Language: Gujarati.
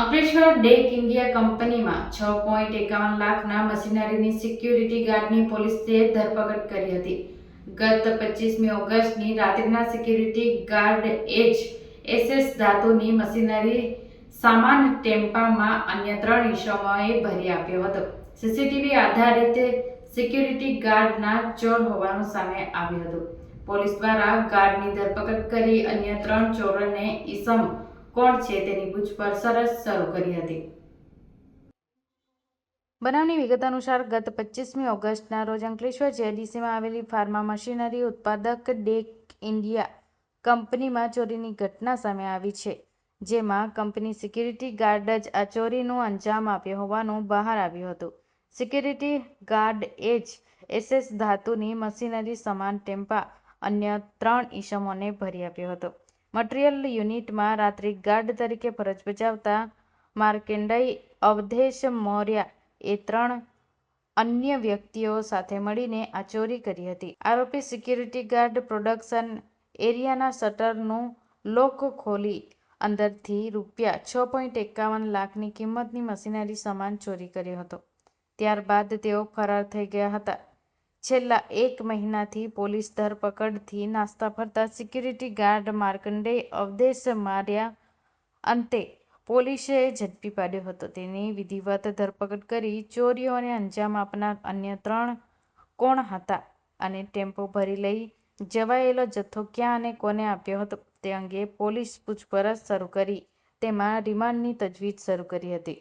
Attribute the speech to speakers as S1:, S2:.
S1: અંકલેશ્વર ડેક ઇન્ડિયા કંપનીમાં છ પોઈન્ટ એકાવન લાખના મશીનરીની સિક્યુરિટી ગાર્ડની પોલીસે ધરપકડ કરી હતી. ગત પચીસમી ઓગસ્ટની રાત્રિના સિક્યુરિટી ગાર્ડ એચ એસએસ ધાતુની મશીનરી સામાન ટેમ્પામાં અન્ય ત્રણ ઇસમોએ ભરી આપ્યો હતો. સીસીટીવી આધારિત સિક્યુરિટી ગાર્ડના ચોર હોવાનું સામે આવ્યું હતું. પોલીસ દ્વારા ગાર્ડની ધરપકડ કરી અન્ય ત્રણ ચોરોને ઈસમ કોણ છે તેની પૂછપરછ શરૂ કરી હતી. બનાવની વિગત અનુસાર ગત પચીસમી ઓગસ્ટના રોજ અંકલેશ્વર જેડીસીમાં આવેલી ફાર્મા મશીનરી ઉત્પાદક ડેક ઇન્ડિયા કંપનીમાં ચોરીની ઘટના સામે આવી છે, જેમાં કંપની સિક્યુરિટી ગાર્ડ જ આ ચોરીનું અંજામ આપ્યો હોવાનું બહાર આવ્યું હતું. સિક્યુરિટી ગાર્ડ એચ એસએસ ધાતુની મશીનરી સમાન ટેમ્પા અન્ય ત્રણ ઈસમોને ભરી આપ્યો હતો. મટીરીયલ યુનિટમાં રાત્રિ ગાર્ડ તરીકે ફરજ બજાવતા માર્કેન્ડાઈ અવધેશ મૌર્યા એ ત્રણ અન્ય વ્યક્તિઓ સાથે મળીને આ ચોરી કરી હતી. આરોપી સિક્યુરિટી ગાર્ડ પ્રોડક્શન એરિયાના શટરનું લોક ખોલી અંદરથી રૂપિયા છ પોઈન્ટ એકાવન લાખની કિંમતની મશીનરી સામાન ચોરી કર્યો હતો. ત્યારબાદ તેઓ ફરાર થઈ ગયા હતા. છેલ્લા એક મહિનાથી પોલીસ ધરપકડથી નાસ્તા ફરતા સિક્યુરિટી ગાર્ડ માર્કંડે અવદેશ માર્યા અંતે પોલીસે ઝડપી પાડ્યો હતો. તેની વિધિવત ધરપકડ કરી ચોરીઓને અંજામ આપનાર અન્ય ત્રણ કોણ હતા અને ટેમ્પો ભરી લઈ જવાયેલો જથ્થો ક્યાં અને કોને આપ્યો હતો તે અંગે પોલીસ પૂછપરછ શરૂ કરી. તેમાં રિમાન્ડની તજવીજ શરૂ કરી હતી.